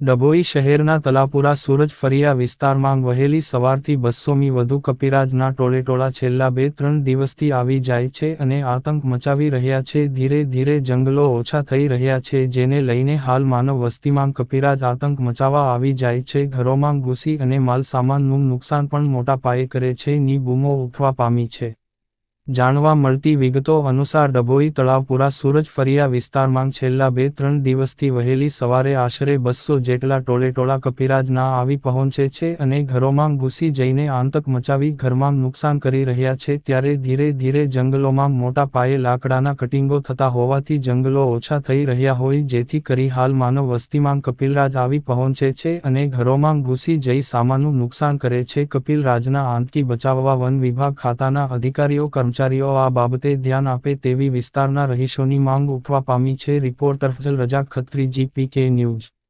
ડભોઈ શહેરના તલાપુરા સૂરજ ફરિયા વિસ્તારમાં વહેલી સવારથી બસોમી વધુ કપિરાજના ટોળેટોળા છેલ્લા બે ત્રણ દિવસથી આવી જાય છે અને આતંક મચાવી રહ્યા છે. ધીરે ધીરે જંગલો ઓછા થઈ રહ્યા છે, જેને લઈને હાલ માનવ વસ્તીમાં કપિરાજ આતંક મચાવવા આવી જાય છે. ઘરોમાં ઘૂસી અને માલસામાનનું નુકસાન પણ મોટા પાયે કરે છે. ની બૂમો ઉઠવા પામી છે. જાણવા મળતી વિગતો અનુસાર ડભોઈ તળાવપુરા સુરજ ફરિયા વિસ્તારમાં છેલ્લા બે ત્રણ દિવસથી વહેલી સવારે આશરે બસો જેટલા ટોળેટોળા કપિરાજના આવી પહોંચે છે અને ઘરોમાં ઘૂસી જઈને આંતક મચાવી ઘરમાં નુકસાન કરી રહ્યા છે ત્યારે ધીરે ધીરે જંગલોમાં મોટા પાયે લાકડાના કટિંગો થતા હોવાથી જંગલો ઓછા થઈ રહ્યા હોય જેથી કરી હાલ માનવ વસ્તીમાં કપિલરાજ આવી પહોંચે છે અને ઘરોમાં ઘૂસી જઈ સામાનનું નુકસાન કરે છે. કપિલરાજના આંતકી બચાવવા વન વિભાગ ખાતાના અધિકારીઓ કર્મચારીઓ આ બાબતે ધ્યાન આપે તેવી વિસ્તારના રહીશોની માંગ ઉઠવા પામી છે. રિપોર્ટર ફજલ રજા ખત્રી, જીપીકે ન્યૂઝ.